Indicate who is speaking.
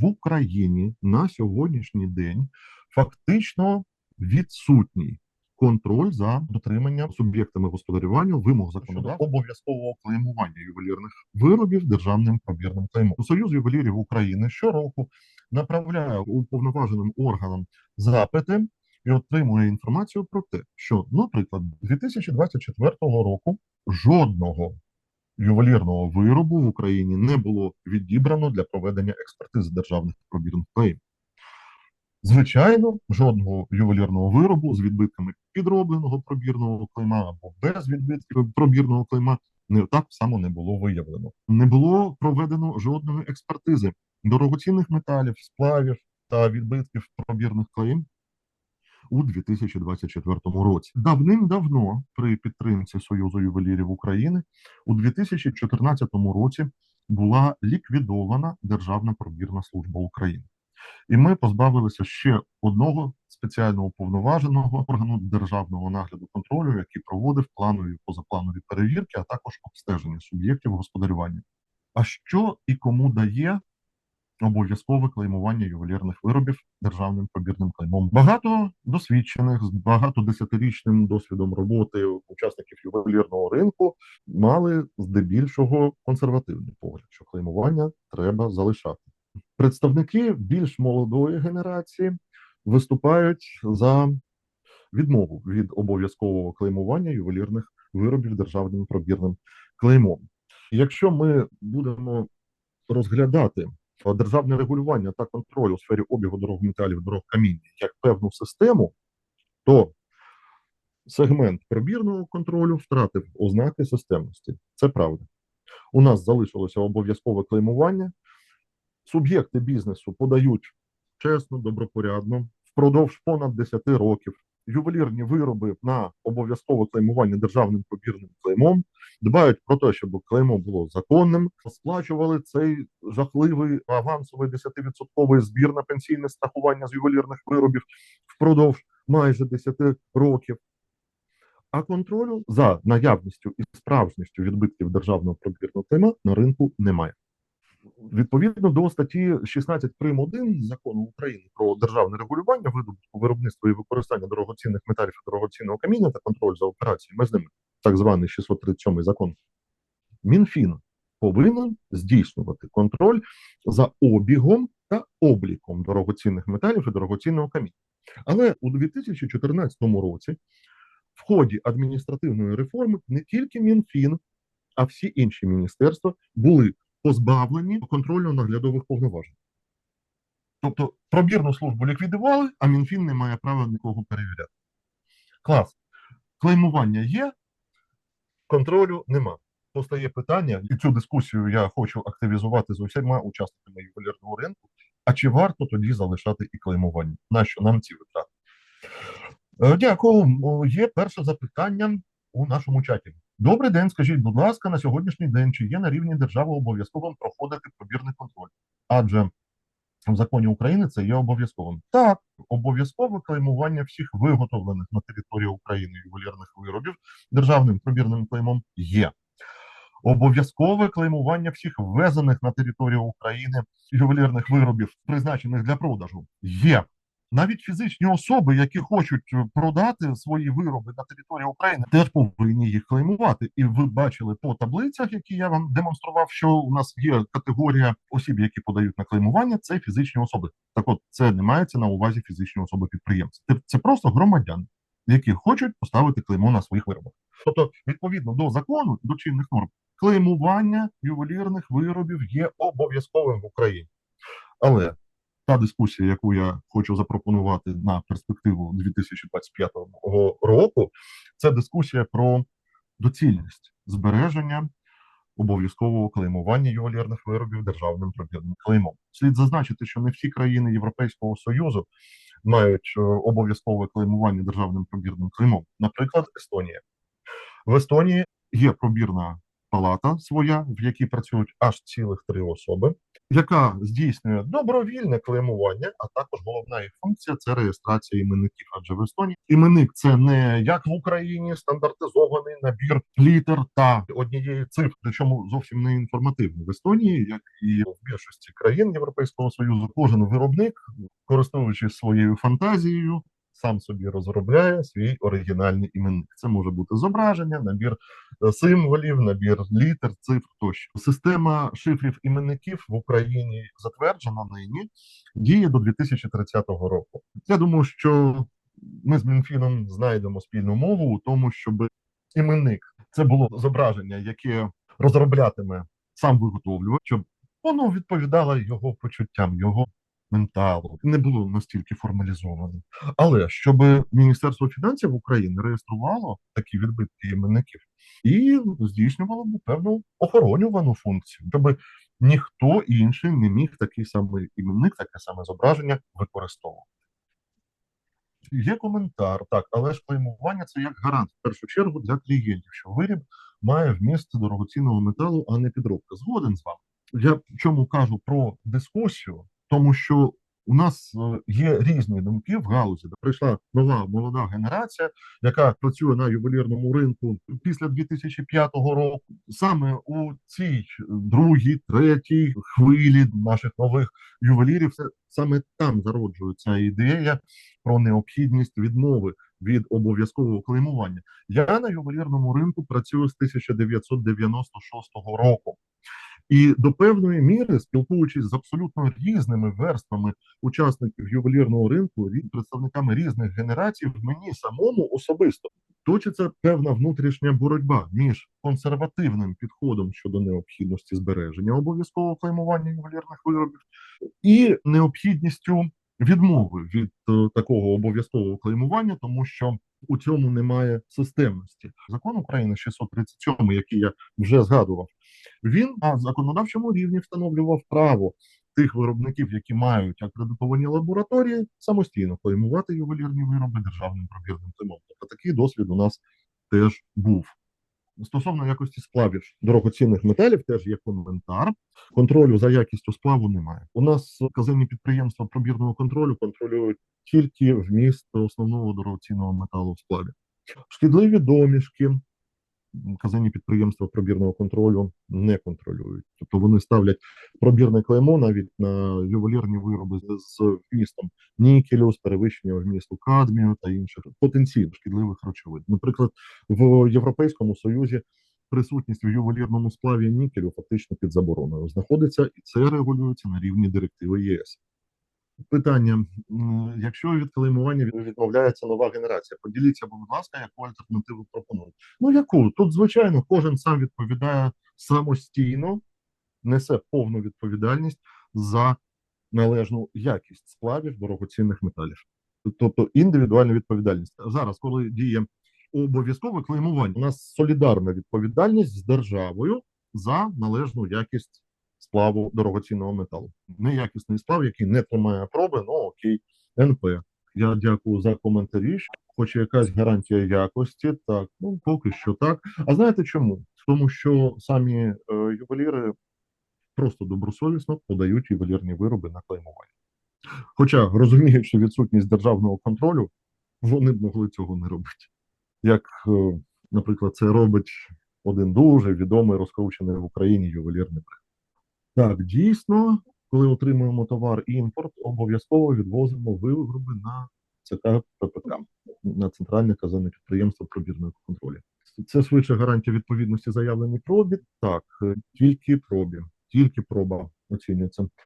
Speaker 1: в Україні на сьогоднішній день фактично відсутній контроль за дотриманням суб'єктами господарювання вимог законодавства обов'язкового клеймування ювелірних виробів державним пробірним клеймом. Союз ювелірів України щороку направляє уповноваженим органам запити і отримує інформацію про те, що, наприклад, 2024 року жодного ювелірного виробу в Україні не було відібрано для проведення експертизи державних пробірних клеймів. Звичайно, жодного ювелірного виробу з відбитками підробленого пробірного клейма або без відбитків пробірного клейма не так само не було виявлено. Не було проведено жодної експертизи дорогоцінних металів, сплавів та відбитків пробірних клейм у 2024 році. Давним-давно при підтримці Союзу ювелірів України у 2014 році була ліквідована Державна пробірна служба України. І ми позбавилися ще одного спеціального уповноваженого органу державного нагляду контролю, який проводив планові позапланові перевірки, а також обстеження суб'єктів господарювання. А що і кому дає обов'язкове клеймування ювелірних виробів державним пробірним клеймом? Багато досвідчених з багатодесятирічним досвідом роботи учасників ювелірного ринку мали здебільшого консервативний погляд, що клеймування треба залишати. Представники більш молодої генерації виступають за відмову від обов'язкового клеймування ювелірних виробів державним пробірним клеймом. Якщо ми будемо розглядати державне регулювання та контроль у сфері обігу дорогометалів дорог каміння як певну систему, то сегмент пробірного контролю втратив ознаки системності. Це правда. У нас залишилося обов'язкове клеймування суб'єкти бізнесу подають чесно, добропорядно впродовж понад 10 років ювелірні вироби на обов'язкове клеймування державним побірним клеймом, дбають про те, щоб клеймо було законним, сплачували цей жахливий авансовий 10% збір на пенсійне страхування з ювелірних виробів впродовж майже 10 років. А контролю за наявністю і справжністю відбитків державного пробірного клейма на ринку немає. Відповідно до статті 16 прим. 1 закону України про державне регулювання видобутку виробництва і використання дорогоцінних металів і дорогоцінного каміння та контроль за операціями з ними, так званий 637 закон, МінФін повинен здійснювати контроль за обігом та обліком дорогоцінних металів і дорогоцінного каміння. Але у 2014 році в ході адміністративної реформи не тільки МінФін, а всі інші міністерства були позбавлені контрольно-наглядових повноважень. Тобто пробірну службу ліквідували, а МінФін не має права нікого перевіряти. Клас. Клеймування є, контролю нема. Постає питання, і цю дискусію я хочу активізувати з усіма учасниками ювелірного ринку. А чи варто тоді залишати і клеймування? Нащо нам ці витрати? Е, дякую. Є перше запитання у нашому чаті. Добрий день, скажіть, будь ласка, на сьогоднішній день чи є на рівні держави обов'язковим проходити пробірний контроль? Адже в законі України це є обов'язковим. Так, обов'язкове клеймування всіх виготовлених на території України ювелірних виробів державним пробірним клеймом є. Обов'язкове клеймування всіх ввезених на територію України ювелірних виробів, призначених для продажу, є. Навіть фізичні особи, які хочуть е, продати свої вироби на території України, теж повинні їх клеймувати. І ви бачили по таблицях, які я вам демонстрував, що у нас є категорія осіб, які подають на клеймування. Це фізичні особи. Так, от це не мається на увазі фізичні особи підприємці. Це просто громадяни, які хочуть поставити клеймо на своїх виробах. Тобто, відповідно до закону, до чинних норм, клеймування ювелірних виробів є обов'язковим в Україні, але та дискусія, яку я хочу запропонувати на перспективу 2025 року, це дискусія про доцільність збереження обов'язкового клеймування ювелірних виробів державним пробірним клеймом. Слід зазначити, що не всі країни Європейського союзу мають е, обов'язкове клеймування державним пробірним клеймом. Наприклад, Естонія в Естонії є пробірна палата своя, в якій працюють аж цілих три особи, яка здійснює добровільне клеймування, а також головна їх функція це реєстрація іменників. Адже в Естонії іменник це не як в Україні стандартизований набір літер та однієї цифри, причому зовсім не інформативний. В Естонії, як і в більшості країн Європейського союзу, кожен виробник, користуючись своєю фантазією, сам собі розробляє свій оригінальний іменник. Це може бути зображення, набір е, символів, набір літер, цифр тощо. Система шифрів іменників в Україні затверджена нині, діє до 2030 року. Я думаю, що ми з Мінфіном знайдемо спільну мову у тому, щоб іменник це було зображення, яке розроблятиме сам виготовлювач, щоб воно відповідало його почуттям, його менталу, не було настільки формалізовано. Але щоб Міністерство фінансів України реєструвало такі відбитки іменників і здійснювало б певну охоронювану функцію, щоб ніхто інший не міг такий самий іменник, таке саме зображення використовувати. Є коментар, так, але ж клеймування це як гарант в першу чергу для клієнтів, що виріб має вміст дорогоцінного металу, а не підробка. Згоден з вами. Я чому кажу про дискусію, тому що у нас е, є різні думки в галузі. Прийшла нова молода генерація, яка працює на ювелірному ринку після 2005 року. Саме у цій другій, третій хвилі наших нових ювелірів, саме там зароджується ідея про необхідність відмови від обов'язкового клеймування. Я на ювелірному ринку працюю з 1996 року. І до певної міри, спілкуючись з абсолютно різними верствами учасників ювелірного ринку, представниками різних генерацій, мені самому особисто точиться певна внутрішня боротьба між консервативним підходом щодо необхідності збереження обов'язкового клеймування ювелірних виробів і необхідністю відмови від е, такого обов'язкового клеймування, тому що у цьому немає системності. Закон України 637, який я вже згадував, він на законодавчому рівні встановлював право тих виробників, які мають акредитовані лабораторії, самостійно клеймувати ювелірні вироби державним пробірним клеймом. Тобто такий досвід у нас теж був. Стосовно якості сплавів дорогоцінних металів, теж є коментар. Контролю за якістю сплаву немає. У нас казенні підприємства пробірного контролю контролюють тільки вміст основного дорогоцінного металу в сплаві. Шкідливі домішки казенні підприємства пробірного контролю не контролюють. Тобто вони ставлять пробірне клеймо навіть на ювелірні вироби з- вмістом нікелю, з перевищенням вмісту кадмію та інших потенційно шкідливих речовин. Наприклад, в Європейському Союзі присутність в ювелірному сплаві нікелю фактично під забороною знаходиться, і це регулюється на рівні директиви ЄС. Питання: якщо від клеймування від- відмовляється нова генерація, поділіться, будь ласка, яку альтернативу пропонують. Ну яку? Тут, звичайно, кожен сам відповідає самостійно, несе повну відповідальність за належну якість сплавів дорогоцінних металів. Тобто індивідуальна відповідальність. Зараз, коли діє обов'язкове клеймування, у нас солідарна відповідальність з державою за належну якість сплаву дорогоцінного металу. Неякісний сплав, який не тримає проби, ну окей, НП. Я дякую за коментарі. Хоч якась гарантія якості, так ну поки що так. А знаєте чому? Тому що самі е, ювеліри просто добросовісно подають ювелірні вироби на клеймування. Хоча, розуміючи відсутність державного контролю, вони б могли цього не робити. Як, е, наприклад, це робить один дуже відомий розкручений в Україні ювелірний бренд. Так, дійсно, коли отримуємо товар імпорт, обов'язково відвозимо вироби на ЦК ППК, на центральне казане підприємство пробірного контролю. Це швидше гарантія відповідності заявленій пробі. Так, е, тільки пробі, тільки проба оцінюється.